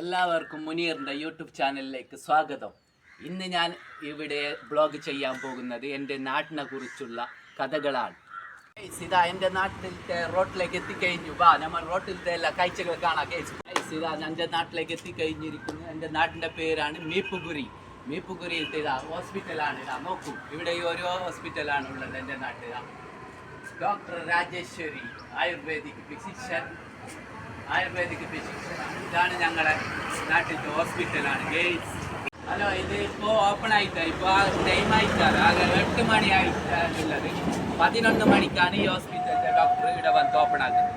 എല്ലാവർക്കും മുനീറിന്റെ യൂട്യൂബ് ചാനലിലേക്ക് സ്വാഗതം. ഇന്ന് ഞാൻ ഇവിടെ ബ്ലോഗ് ചെയ്യാൻ പോകുന്നത് എന്റെ നാട്ടിനെ കുറിച്ചുള്ള കഥകളാണ്. ഇതാ എന്റെ നാട്ടിലത്തെ റോട്ടിലേക്ക് എത്തിക്കഴിഞ്ഞു. വാ നമ്മൾ റോട്ടിലത്തെ എല്ലാ കാഴ്ചകൾ കാണാം guys, ഇതാ എന്റെ നാട്ടിലേക്ക് എത്തിക്കഴിഞ്ഞിരിക്കുന്നു. എന്റെ നാട്ടിന്റെ പേരാണ് മീപ്പുപുരി മീപ്പുകുരിയിലത്തെ ഇതാ ഹോസ്പിറ്റലാണ് ഇതാ. നോക്കൂ ഇവിടെ ഓരോ ഹോസ്പിറ്റലാണ് ഉള്ളത് എന്റെ നാട്ടിൽ doctor Rajeshwari Ayurvedic physician Ayurvedic physics ഇതാണ് ഞങ്ങളെ നാട്ടിലത്തെ ഹോസ്പിറ്റലാണ് ഗേറ്റ്സ് ഹലോ ഇത് ഇപ്പോൾ ഓപ്പൺ ആയിട്ടാ? ഇപ്പോൾ ആ ടൈം ആയിട്ടാണ്. ആകെ എട്ട് മണി ആയിട്ടുള്ളത്. പതിനൊന്ന് മണിക്കാണ് ഈ ഹോസ്പിറ്റലിലെ ഡോക്ടർ ഇവിടെ വന്ന് ഓപ്പൺ ആക്കുന്നത്.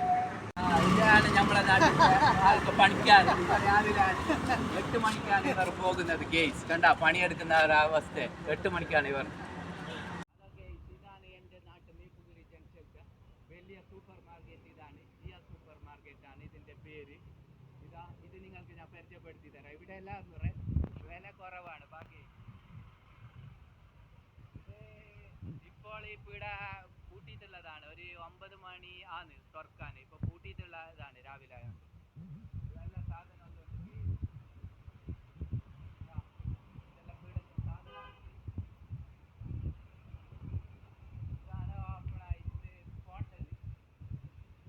ഇതാണ് നമ്മളെ നാട്ടിലെ ആൾക്ക് പണിക്കാർ. രാവിലെ എട്ട് മണിക്കാണ് ഇവർ പോകുന്നത് ഗേറ്റ്സ് കണ്ട പണിയെടുക്കുന്ന ഒരു അവസ്ഥ എട്ട് മണിക്കാണ് ഇവർ ഇതാണ് എന്റെ നാട്ടിൽ മീപ്പുകുരി ജംഗ്ഷനിലെ വലിയ സൂപ്പർ മാർക്കറ്റ് ഇതാണ് ജിയ സൂപ്പർ മാർക്കറ്റ് ആണ് ഇതിന്റെ പേര്. ഇതാ ഇത് നിങ്ങൾക്ക് ഞാൻ പരിചയപ്പെടുത്തി തരാം. ഇവിടെ എല്ലാം വില കുറവാണ്. ബാക്കി. ഇപ്പോൾ ഇവിടെ പൂട്ടിയിട്ടുള്ളതാണ് ഒരു ഒമ്പത് മണി ആണ് തുറക്കാൻ. ഇപ്പോൾ പൂട്ടിയിട്ടുള്ളതാണ് രാവിലെ ആയതുകൊണ്ട് നല്ല സാധനമൊന്നും ഉണ്ട്. ഇതാ, ഇതെല്ലാം ഇവിടുത്തെ സാധനമാണ് ഇതാണ് open ആയിട്ട് hotel.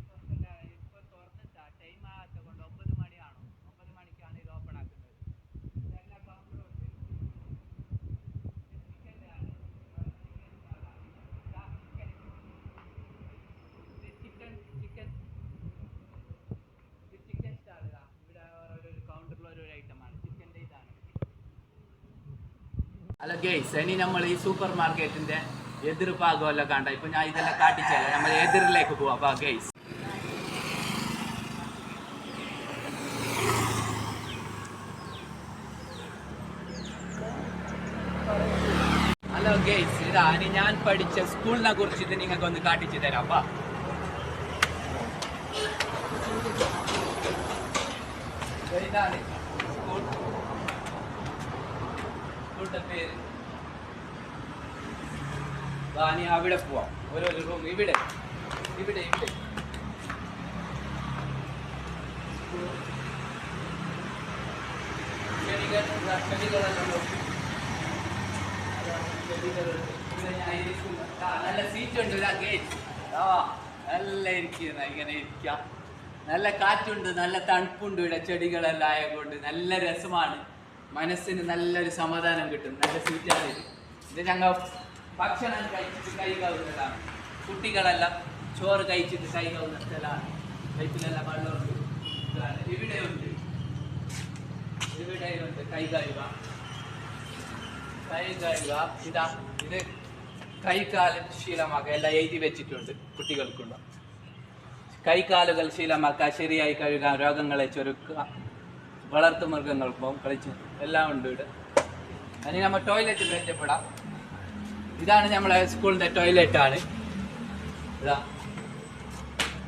തുറക്കണ്ട, ഇപ്പൊ തുറന്നിട്ടാ. time ആകാത്ത കൊണ്ട് ഒമ്പത് മണിയാണോ? ഒമ്പത് മണിക്കാണ് ഇത് open ആക്കുന്നത്. ഇതെല്ലാം counter ഉണ്ട്. ഇത് chicken ആണ്. chicken stall ആണ്. ഇതാ chicken. ഇത് chicken, chicken. ഇത് chicken stall ഇതാ. ഇവിടെ ഓരോരോ കൗണ്ടറിൽ ഓരോ ഐറ്റമാണ് ചിക്കന്റെ ഇതാണ് ഹലോ ഗെയ്സ് ഇനി നമ്മൾ ഈ സൂപ്പർ മാർക്കറ്റിന്റെ എതിർ ഭാഗമല്ല കണ്ട. ഇപ്പൊ ഞാൻ ഇതെല്ലാം കാട്ടിച്ചല്ല നമ്മൾ എതിരിലേക്ക് പോവാം. അപ്പൊ ഗെയ്സ് ഹലോ ഗെയ്സ് ഇതാ ഇനി ഞാൻ പഠിച്ച സ്കൂളിനെ കുറിച്ച് ഇത് നിങ്ങൾക്ക് ഒന്ന് കാട്ടിച്ചു തരാം. വാ. ഇതാണ് സ്കൂൾ സ്കൂളിന്റെ പേര് ഇനി അവിടെ പോവാം. ഓരോരോ റൂം ഇവിടെ ഇവിടെ ഇവിടെ. നല്ല സീറ്റ് ഉണ്ട് ഗേറ്റ് ആ നല്ല ഇരിക്കുന്ന ഇങ്ങനെ ഇരിക്കാം. നല്ല കാറ്റുണ്ട് നല്ല തണുപ്പുണ്ട് ഇവിടെ. ചെടികളെല്ലാം ആയതുകൊണ്ട് നല്ല രസമാണ്. മനസ്സിന് നല്ലൊരു സമാധാനം കിട്ടും നല്ല സീറ്റാണ് ഇത്. ഞങ്ങൾ ഭക്ഷണം കഴിച്ചിട്ട് കൈ കവുന്നതാണ് കുട്ടികളെല്ലാം ചോറ് കഴിച്ചിട്ട് കൈ കവുന്ന സ്ഥലമാണ് വയറ്റിലെല്ലാം വെള്ളമുണ്ട് ഇതാണ്. ഇവിടെയുണ്ട്. ഇവിടെയുണ്ട്. കൈ കഴുക. കൈ കഴുക. ഇതാ ഇത് കൈകാലം ശീലമാക്കുക. എല്ലാം എഴുതി വെച്ചിട്ടുണ്ട് കുട്ടികൾക്കുള്ള. കൈകാലുകൾ ശീലമാക്കുക ശരിയായി കഴുകാൻ രോഗങ്ങളെ ചൊരുക്കുക. വളർത്തു മൃഗങ്ങൾക്കും കളിച്ചു എല്ലാം ഉണ്ട് ഇവിടെ. അതിന് നമ്മൾ ടോയ്ലറ്റ് പരിചയപ്പെടാം ഇതാണ് നമ്മളെ സ്കൂളിന്റെ ടോയ്ലറ്റ് ആണ്. ഇതാ.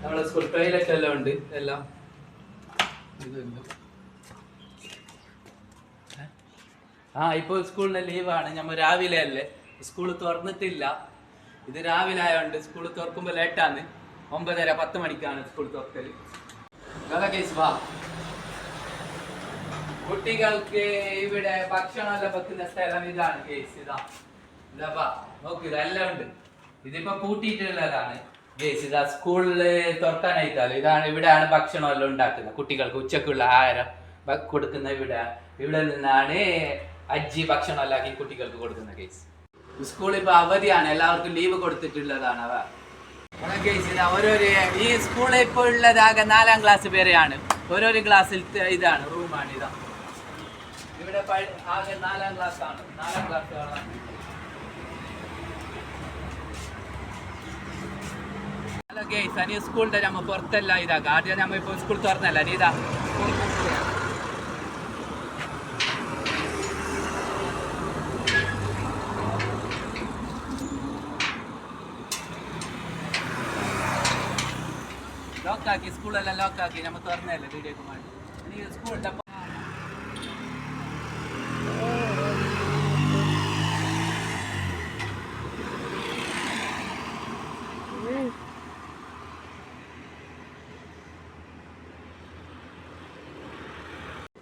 നമ്മളെ സ്കൂൾ ടോയ്ലറ്റ് എല്ലാം ഉണ്ട്. എല്ലാം ആ ഇപ്പോൾ സ്കൂളിന് ലീവാണ് നമ്മൾ രാവിലെ അല്ലേ? സ്കൂൾ തുറന്നിട്ടില്ല. ഇത് രാവിലെ ആയതുകൊണ്ട് സ്കൂൾ തുറക്കുമ്പോൾ ലേറ്റാണ് ഒമ്പതര പത്ത് മണിക്കാണ് സ്കൂൾ തുറക്കൽ. ഗത കേസ് വാ. കുട്ടികൾക്ക് ഇവിടെ ഭക്ഷണം വെക്കുന്ന സ്ഥലം ഇതാണ് കേസ് ഇതാ നോക്ക് ഇതെല്ലാം ഉണ്ട്. ഇതിപ്പോ പൂട്ടിയിട്ടുള്ളതാണ് കേസ് ഇതാ സ്കൂളിൽ തുറക്കാനായിട്ടാലോ ഇതാണ് ഇവിടെയാണ് ഭക്ഷണം എല്ലാം ഉണ്ടാക്കുന്നത്. കുട്ടികൾക്ക് ഉച്ചക്കുള്ള ആഹാരം കൊടുക്കുന്ന ഇവിടെ ഇവിടെ നിന്നാണ് അജ്ജി ഭക്ഷണം അല്ലാക്കി കുട്ടികൾക്ക് കൊടുക്കുന്ന കേസ് സ്കൂൾ ഇപ്പൊ അവധിയാണ്. എല്ലാവർക്കും ലീവ് കൊടുത്തിട്ടുള്ളതാണ് അവ. ഈ സ്കൂളിൽ ഇപ്പോൾ ഉള്ളതാകെ നാലാം ക്ലാസ് വരെയാണ് ഓരോരോ ക്ലാസ്സിൽ ഇതാണ് റൂമാണ് ഇതാ. ഇവിടെ ആകെ നാലാം ക്ലാസ് ആണ്. നാലാം ക്ലാസ് കാണാം ഹലോ ഗേസ് അനി സ്കൂളിന്റെ നമ്മ പുറത്തല്ല. ഇതാക്കാം ആദ്യം നമ്മ ഇപ്പൊ സ്കൂൾ തുറന്നല്ല. നീ ഇതാ ലോക്കാക്കി സ്കൂളെല്ലാം ലോക്കാക്കി നമ്മ തുറന്നല്ലേ വീഡിയോ ಮಾಡಿ നീ സ്കൂളിന്റെ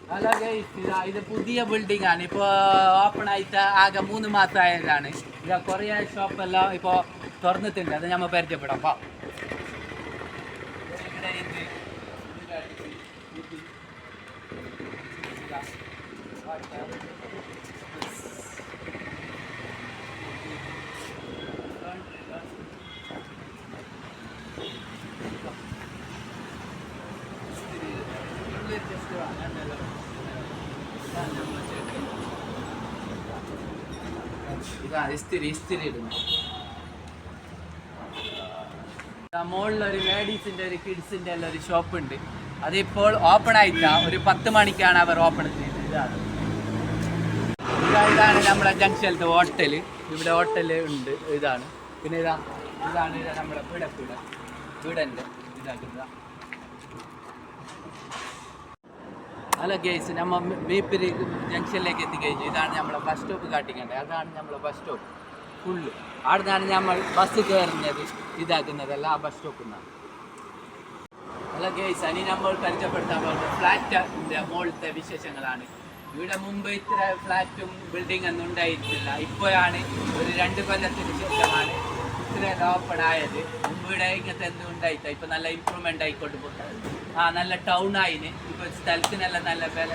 ഹലോ ഗൈസ് ഇതാ ഇത് പുതിയ ബിൽഡിംഗ് ആണ്. ഇപ്പോൾ ഓപ്പൺ ആയിട്ട് ആകെ മൂന്ന് മാസം ആയതാണ്. ഇതാ ഷോപ്പ് എല്ലാം ഇപ്പോൾ തുറന്നിട്ടുണ്ട്. അത് നമ്മൾ പരിചയപ്പെടാം. വാ. ഇവിടെ ഇത് ഇത് ഇതാ. വാട്ടർ. ഇതാ ഇസ്തിരി ഇസ്തിരി ഇടുന്നു. മുകളിൽ ഒരു ലേഡീസിന്റെ ഒരു കിഡ്സിന്റെ എല്ലാം ഒരു ഷോപ്പ് ഉണ്ട്. അതിപ്പോൾ ഓപ്പൺ ആയിട്ടാ. ഒരു പത്ത് മണിക്കാണ് അവർ ഓപ്പൺ ചെയ്തത്. ഇതാണ് ഇതാ ഇതാണ് നമ്മുടെ ജംഗ്ഷനിലത്തെ ഹോട്ടൽ ഇവിടെ ഹോട്ടൽ ഉണ്ട്. ഇതാണ്. പിന്നെ ഇതാ ഇതാണ് നമ്മുടെ വീട് വീടന്റെ ഇതാക്കുന്നത് ഹലോ ഗേസ് നമ്മൾ ബീപ്പിരി ജംഗ്ഷനിലേക്ക് എത്തിക്കഴിഞ്ഞു. ഇതാണ് നമ്മളെ ബസ് സ്റ്റോപ്പ് കാട്ടിക്കേണ്ടത് അതാണ് നമ്മളെ ബസ് സ്റ്റോപ്പ് ഫുള്ള് അവിടെ നിന്നാണ് നമ്മൾ ബസ് കയറുന്നത് ഇതാക്കുന്നതല്ല ആ ബസ് സ്റ്റോപ്പിൽ നിന്നാണ് ഹലോ ഗേസ് അനി നമ്മൾ പരിചയപ്പെടുത്താൻ പോകുന്നത് ഫ്ലാറ്റിന്റെ മുകളിലത്തെ വിശേഷങ്ങളാണ്. ഇവിടെ മുമ്പ് ഇത്ര ഫ്ലാറ്റും ബിൽഡിംഗ് ഒന്നും ഉണ്ടായിട്ടില്ല. ഇപ്പോഴാണ് ഒരു രണ്ട് കൊല്ലത്തിന് ശേഷമാണ് ഇത്ര ലോപ്പഡായത് മുമ്പ് ഇവിടെ ഇങ്ങനത്തെ എന്തും ഉണ്ടായിട്ട ഇപ്പൊ നല്ല ഇമ്പ്രൂവ്മെന്റ് ആയിക്കൊണ്ട് പോകുന്നത് ആ നല്ല ടൗൺ ആയിന്. ഇപ്പൊ സ്ഥലത്തിനെല്ലാം നല്ല വില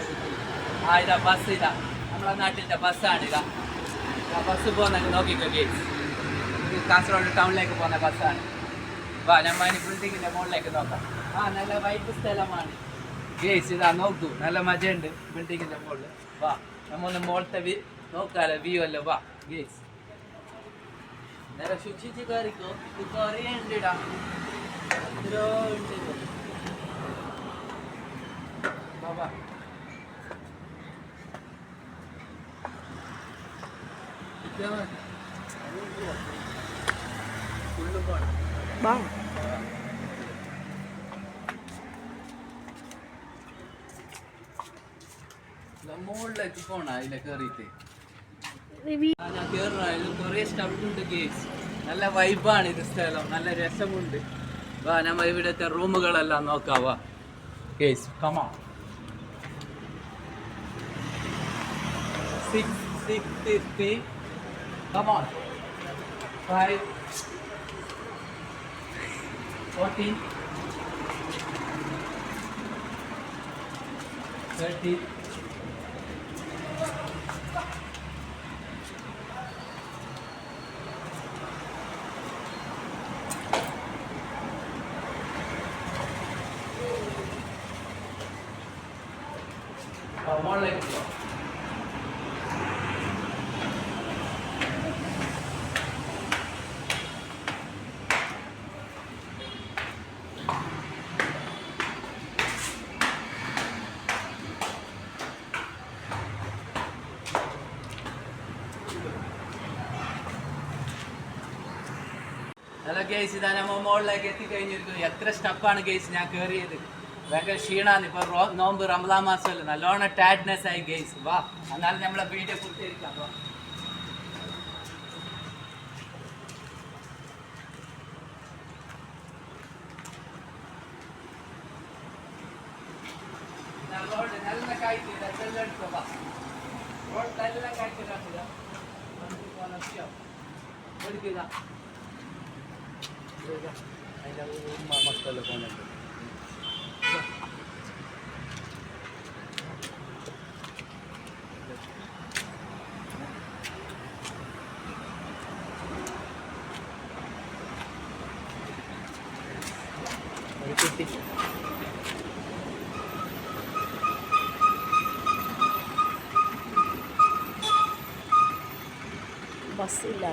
ആ ഇതാ ബസ് ഇതാ. നമ്മളെ ബസ് ബസ്സാണ് ഇതാ. ആ ബസ് പോകുന്ന നോക്കിക്കോ കാസർഗോഡ് ടൗണിലേക്ക് പോകുന്ന ബസ്സാണ് വാ നമ്മ ഇനി ബിൽഡിങ്ങിന്റെ മുകളിലേക്ക് നോക്കാം. ആ നല്ല വൈറ്റ് സ്ഥലമാണ്. ഗേസ് ഇതാ നോക്കൂ. നല്ല മജയുണ്ട് ബിൽഡിങ്ങിന്റെ മുകളിൽ വാ നമ്മളൊന്ന് മുകളിലത്തെ വി നോക്കാലോ വ്യൂ അല്ലേ? വാ ഗേസ് നേരെ ശുചിച്ച് കയറിക്കോ ഇത് കുറേ ഉണ്ട് ഇടാ പോണം മുകളിലേക്ക് പോണ അതിലെ കയറിയിട്ട് ആ, ഞാൻ കേറുന്ന അതിൽ കുറേ സ്റ്റൗണ്ട് കേസ് നല്ല വൈബാണ് ഇത് സ്ഥലം. നല്ല രസമുണ്ട്. വാ നമ്മ ഇവിടുത്തെ റൂമുകളെല്ലാം നോക്കാവാ guys come six, six, six, six. Come on. Five. Fourteen. Thirteen. Guys ഇതാ നമ്മ മുകളിലേക്ക് എത്തിക്കഴിഞ്ഞിരിക്കുന്നു. എത്ര സ്റ്റെപ്പാണ് ഗേസ് ഞാൻ കയറിയത് ഭയങ്കര ക്ഷീണാണ് ഇപ്പൊ നോമ്പ് റമദാൻ മാസമല്ല. നല്ലോണം ടാഡ്നെസ് ആയി ഗേസ് വാ എന്നാലും നമ്മളെ വീഡിയോ പൂർത്തിയായിരിക്കാം വാ. നല്ല बस इला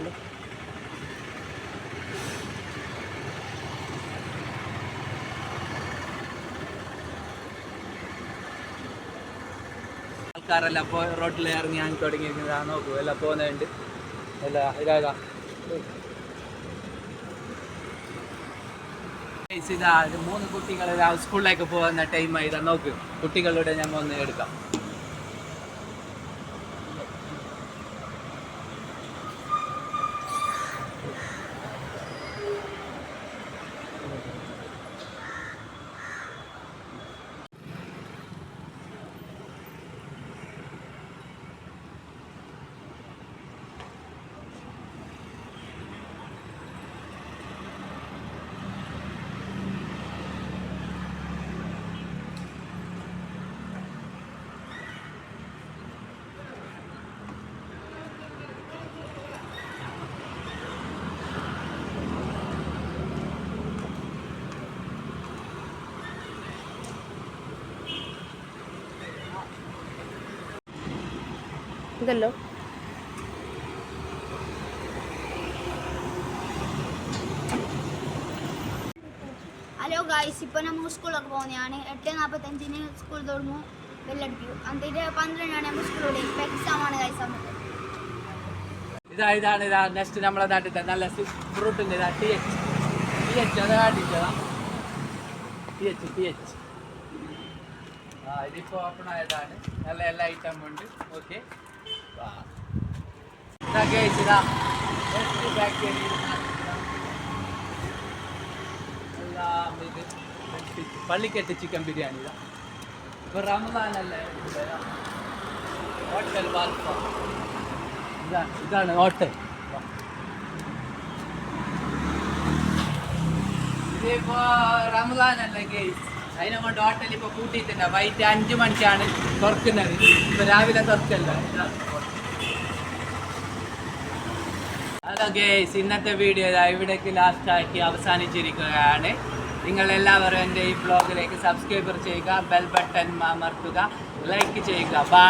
ആൾക്കാരെല്ലാം ഇപ്പോൾ റോട്ടിൽ ഇറങ്ങി ഞാൻ തുടങ്ങിയിരിക്കുന്നത് ആ നോക്കൂ എല്ലാം പോകുന്നുണ്ട് അല്ല ഇതാ ഇതാ. മൂന്ന് കുട്ടികൾ സ്കൂളിലേക്ക് പോകുന്ന ടൈമായി ഇതാ നോക്ക്. കുട്ടികളുടെ ഞങ്ങൾ ഒന്ന് എടുക്കാം. ഇതല്ലോ. ഹലോ ഗായ്സ് ഇപ്പൊ നമ്മൾ സ്കൂളൊക്കെ പോകുന്നതാണ്. എട്ട് നാൽപ്പത്തഞ്ചിന് സ്കൂൾ തുടങ്ങും. ബെല്ലടിക്കും എന്നിട്ട് പന്ത്രണ്ടാണ് നമ്മൾ സ്കൂളിൽ എക്സാം എക്സാമാണ് ഗായ്സ് നമുക്ക് ഇതാ ഇതാണ് ഇതാ. നെക്സ്റ്റ് നമ്മളെ നാട്ടിൽ നല്ല ഫ്രൂട്ടിന്റെ ഇതാ ടി എച്ച് ടി എച്ച് അത് കാട്ടിച്ചതാ ടി എച്ച് ടി എച്ച് ആ ഇതിപ്പോൾ ഓപ്പൺ ആയതാണ്. നല്ല എല്ലാ ഐറ്റം ഉണ്ട്. ഓക്കെ പള്ളിക്കെട്ട് ചിക്കൻ ബിരിയാണി ഇതാ. ഇപ്പോൾ റമദാനല്ലേ? ഹോട്ടൽ ബാൽഫ ഇതാണ് ഇതാണ് ഹോട്ടൽ. ഇതിപ്പോ റമദാനല്ലേ ഗേസ് അതിനെ കൊണ്ട് ഹോട്ടൽ ഇപ്പൊ കൂട്ടിയിട്ടുണ്ട്. വൈകിട്ട് അഞ്ചു മണിക്കാണ് തുറക്കുന്നത്. ഇപ്പൊ രാവിലെ തുറക്കല്ല? ഹലോ ഗേസ് ഇന്നത്തെ വീഡിയോ ഇവിടേക്ക് ലാസ്റ്റ് ആക്കി അവസാനിച്ചിരിക്കുകയാണ്. നിങ്ങൾ എല്ലാവരും എന്റെ ഈ ബ്ലോഗിലേക്ക് സബ്സ്ക്രൈബർ ചെയ്യുക ബെൽ ബട്ടൺ അമർത്തുക ലൈക്ക് ചെയ്യുക. ബാ